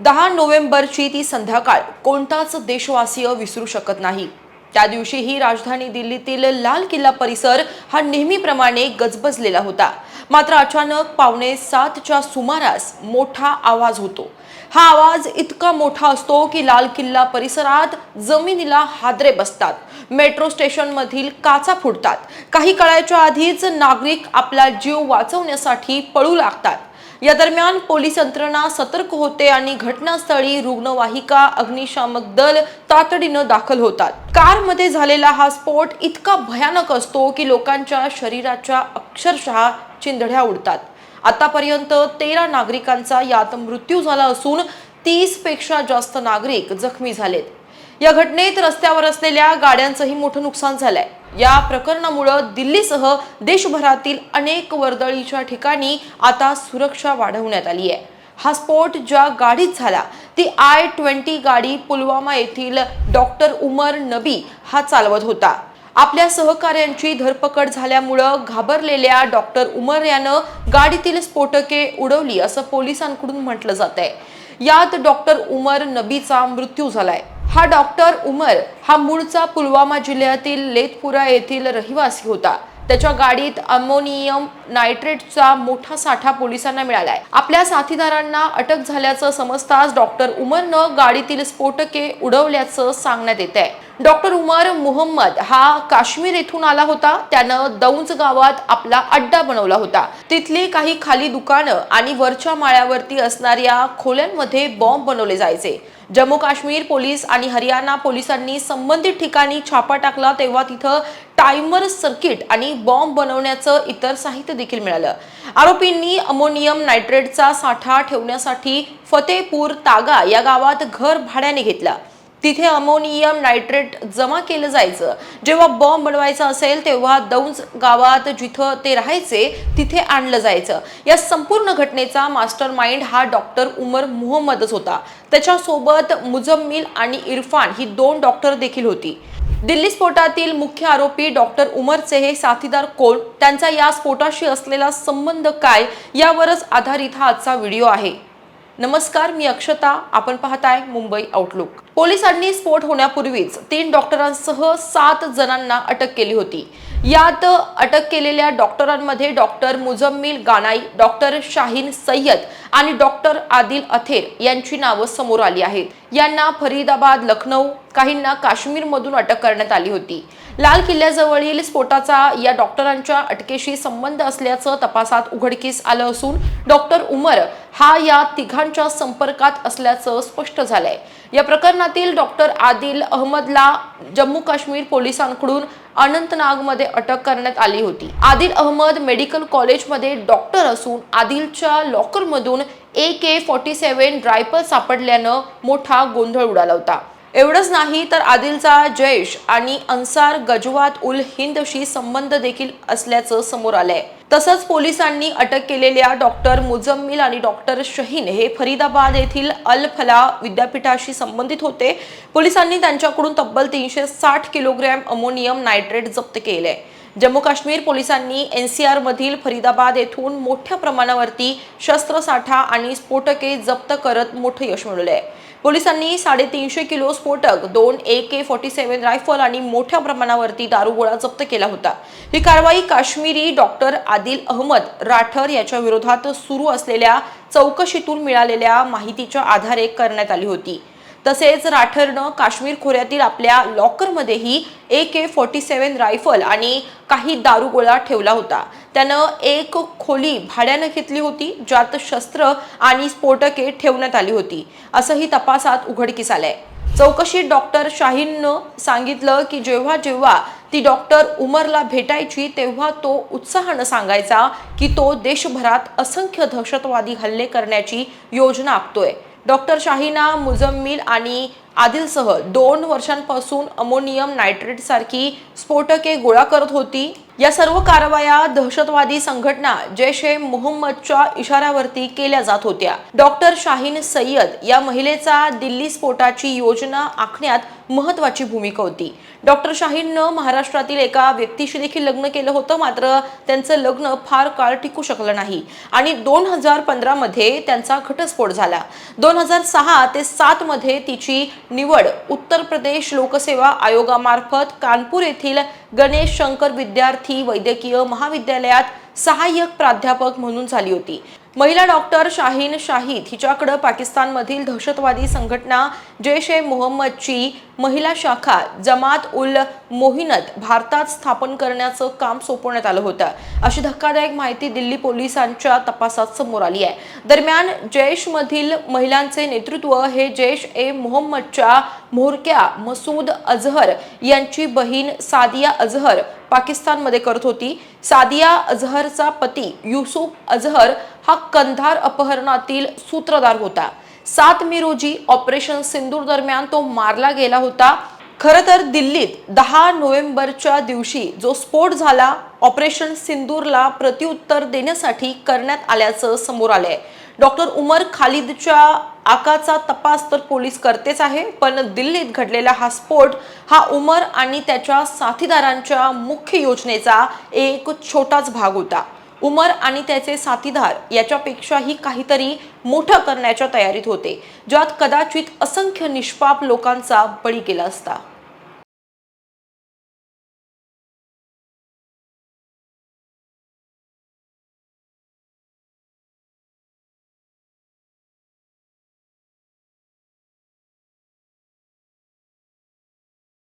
दहा नोव्हेंबरची ती संध्याकाळ कोणताच देशवासीय विसरू शकत नाही. त्या दिवशी ही राजधानी दिल्लीतील लाल किल्ला परिसर हा नेहमीप्रमाणे गजबजलेला होता. मात्र अचानक पावणे सातच्या सुमारास मोठा आवाज होतो. हा आवाज इतका मोठा असतो की लाल किल्ला परिसरात जमिनीला हादरे बसतात. मेट्रो स्टेशनमधील काचा फुटतात. काही काळाच्या आधीच नागरिक आपला जीव वाचवण्यासाठी पळू लागतात. या दरम्यान पोलीस यंत्रणा सतर्क होते आणि घटनास्थळी रुग्णवाहिका अग्निशामक दल तातडीनं दाखल होतात. कारमध्ये झालेला हा स्फोट इतका भयानक असतो की लोकांच्या शरीराच्या अक्षरशः चिंधड्या उडतात. आतापर्यंत तेरा नागरिकांचा यात मृत्यू झाला असून तीसपेक्षा जास्त नागरिक जखमी झालेत. या घटनेत रस्त्यावर असलेल्या गाड्यांचंही मोठं नुकसान झालंय. या प्रकरणामुळं दिल्लीसह देशभरातील अनेक वर्दळीच्या ठिकाणी आता सुरक्षा वाढवण्यात आली आहे. हा स्फोट ज्या गाडीत झाला ती आय ट्वेंटी गाडी पुलवामा येथील डॉक्टर उमर नबी हा चालवत होता. आपल्या सहकाऱ्यांची धरपकड झाल्यामुळं घाबरलेल्या डॉक्टर उमर यानं गाडीतील स्फोटके उडवली असं पोलिसांकडून म्हटलं जात आहे यात डॉक्टर उमर नबीचा मृत्यू झालाय. हा डॉक्टर उमर हा मूळचा पुलवामा जिल्ह्यातील लेतपुरा येथील रहिवासी होता. त्याच्या गाडीत अमोनियम नायट्रेटचा मोठा साठा पोलिसांना मिळालाय. आपल्या साथीदारांना अटक झाल्याचं समजताच डॉक्टर उमरनं गाडीतील स्फोटके उडवल्याचं सांगण्यात येत आहे डॉक्टर उमर मुहम्मद हा काश्मीर येथून आला होता. त्यानं दौंज गावात आपला अड्डा बनवला होता. तिथली काही खाली दुकानं आणि वरच्या माळ्यावरती असणाऱ्या खोल्यांमध्ये बॉम्ब बनवले जायचे. जम्मू काश्मीर पोलीस आणि हरियाणा पोलिसांनी संबंधित ठिकाणी छापा टाकला तेव्हा तिथं टायमर सर्किट आणि बॉम्ब बनवण्याचं इतर साहित्य देखील मिळालं. आरोपींनी अमोनियम नायट्रेटचा साठा ठेवण्यासाठी फतेपूर तागा या गावात घर भाड्याने घेतला. तिथे अमोनियम नायट्रेट जमा केलं जायचं. जेव्हा बॉम्ब बनवायचा असेल तेव्हा दौंज गावात जिथं ते राहायचे तिथे आणलं जायचं. या संपूर्ण घटनेचा मास्टर माइंड हा डॉक्टर उमर मुहम्मदच होता. त्याच्यासोबत मुजम्मिल आणि इरफान ही दोन डॉक्टर देखील होती. दिल्ली स्फोटातील मुख्य आरोपी डॉक्टर उमरचे हे साथीदार कोण? त्यांचा या स्फोटाशी असलेला संबंध काय? यावरच आधारित हा आजचा व्हिडिओ आहे. नमस्कार मी अक्षता. आपण पाहताय मुंबई आउटलुक पोलिसांनी स्फोट होण्यापूर्वीच तीन डॉक्टरांसह सात जणांना अटक केली होती. यात अटक केलेल्या डॉक्टरांमध्ये डॉक्टर मुजम्मिल गानाई डॉक्टर शाहीन सय्यद आणि डॉक्टर आदिल अथेर यांची नावं समोर आली आहेत. यांना फरीदाबाद लखनौ काहींना काश्मीरमधून अटक करण्यात आली होती. लाल किल्ल्याजवळील स्फोटाचा या डॉक्टरांच्या अटकेशी संबंध असल्याचं तपासात उघडकीस आलं असून डॉक्टर उमर हा या तिघांच्या संपर्कात असल्याचं स्पष्ट झालंय. या प्रकरणातील डॉक्टर आदिल अहमदला जम्मू काश्मीर पोलिसांकडून अनंतनागमध्ये अटक करण्यात आली होती. आदिल अहमद मेडिकल कॉलेजमध्ये डॉक्टर असून आदिलच्या लॉकरमधून ए के फॉर्टी सेव्हन ड्रायपर सापडल्यानं मोठा गोंधळ उडाला होता. एवढंच नाही तर आदिलचा जैश आणि अन्सार गजवात उल हिंदशी संबंध देखील असल्याचं समोर आलंय. तसंच पोलिसांनी अटक केलेल्या डॉक्टर मुजम्मिल आणि डॉक्टर शहीन हे फरीदाबाद येथील अल फला विद्यापीठाशी संबंधित होते. पोलिसांनी त्यांच्याकडून तब्बल तीनशे साठ किलोग्रॅम अमोनियम नायट्रेट जप्त केले जम्मू काश्मीर पोलिसांनी एन सी मधील फरीदाबाद येथून मोठ्या प्रमाणावरती शस्त्रसाठा आणि स्फोटके जप्त करत मोठं यश मिळवलं आहे पोलिसांनी साडेतीनशे किलो स्फोटक दोन A K forty seven rifle आणि मोठ्या प्रमाणावरती दारुगोळा जप्त केला होता. ही कारवाई काश्मीरी डॉक्टर आदिल अहमद राठर याच्या विरोधात सुरू असलेल्या चौकशीतून मिळालेल्या माहितीच्या आधारे करण्यात आली होती. तसेच राठरनं काश्मीर खोऱ्यातील आपल्या लॉकरमध्येही ए के फोर्टी सेवन रायफल आणि काही दारुगोळा ठेवला होता. त्यानं एक खोली भाड्यानं घेतली होती ज्यात शस्त्र आणि स्फोटके ठेवण्यात आली होती. असंही तपासात उघडकीस आलंय. चौकशीत डॉक्टर शाहीननं सांगितलं की जेव्हा जेव्हा ती डॉक्टर उमरला भेटायची तेव्हा तो उत्साहानं सांगायचा की तो देशभरात असंख्य दहशतवादी हल्ले करण्याची योजना आखतोय. डॉक्टर शाहिना मुजम्मिल आणि आदिलसह दोन वर्षांपासून अमोनियम नायट्रेटसारखी स्फोटके गोळा करत होती. या सर्व कारवाया दहशतवादी संघटना जैश ए मोहम्मदच्या इशाऱ्यावरती केल्या जात होत्या. डॉक्टर शाहीन सय्यद या महिलेचा दिल्ली स्फोटाची योजना आखण्यात महत्वाची भूमिका होती. डॉक्टर शाहीननं महाराष्ट्रातील एका व्यक्तीशी देखील लग्न केलं होतं मात्र त्यांचं लग्न फार काळ टिकू शकलं नाही आणि दोन हजार पंधरा मध्ये त्यांचा घटस्फोट झाला. दोन हजार सहा ते सात मध्ये तिची निवड उत्तर प्रदेश लोकसेवा आयोगामार्फत कानपूर येथील गणेश शंकर विद्यार्थी विद्यार्थी वैद्यकीय महाविद्यालयात सहाय्यक प्राध्यापक म्हणून झाली होती. महिला डॉक्टर शाहीन शाहीद हिच्याकडं पाकिस्तानमधील दहशतवादी संघटना जैश ए मोहम्मदची महिला शाखा जमात उल मोहिनत भारतात स्थापन करण्याचं काम सोपवण्यात आलं होतं. अशी धक्कादायक माहिती दिल्ली पोलिसांच्या तपासात समोर आली आहे. दरम्यान जैशमधील महिलांचे नेतृत्व हे जैश ए मोहम्मदच्या म्होरक्या मसूद अझहर यांची बहीण सादिया अझहर पाकिस्तानमध्ये करत होती. सादिया अझहरचा पती युसुफ अझहर हा कंधार अपहरणातील सूत्रधार होता. सात मे रोजी ऑपरेशन सिंदूर दरम्यान तो मारला गेला होता. खरं तर दिल्लीत दहा नोव्हेंबरच्या दिवशी जो स्फोट झाला ऑपरेशन सिंदूरला प्रत्युत्तर देण्यासाठी करण्यात आल्याचं समोर आलंय. डॉक्टर उमर खालिदच्या आकाचा तपास तर पोलीस करतेच आहे पण दिल्लीत घडलेला हा स्फोट हा उमर आणि त्याच्या साथीदारांच्या मुख्य योजनेचा एक छोटाच भाग होता. उमर आणि त्याचे साथीदार याच्यापेक्षाही काहीतरी मोठं करण्याच्या तयारीत होते ज्यात कदाचित असंख्य निष्पाप लोकांचा बळी गेला असता.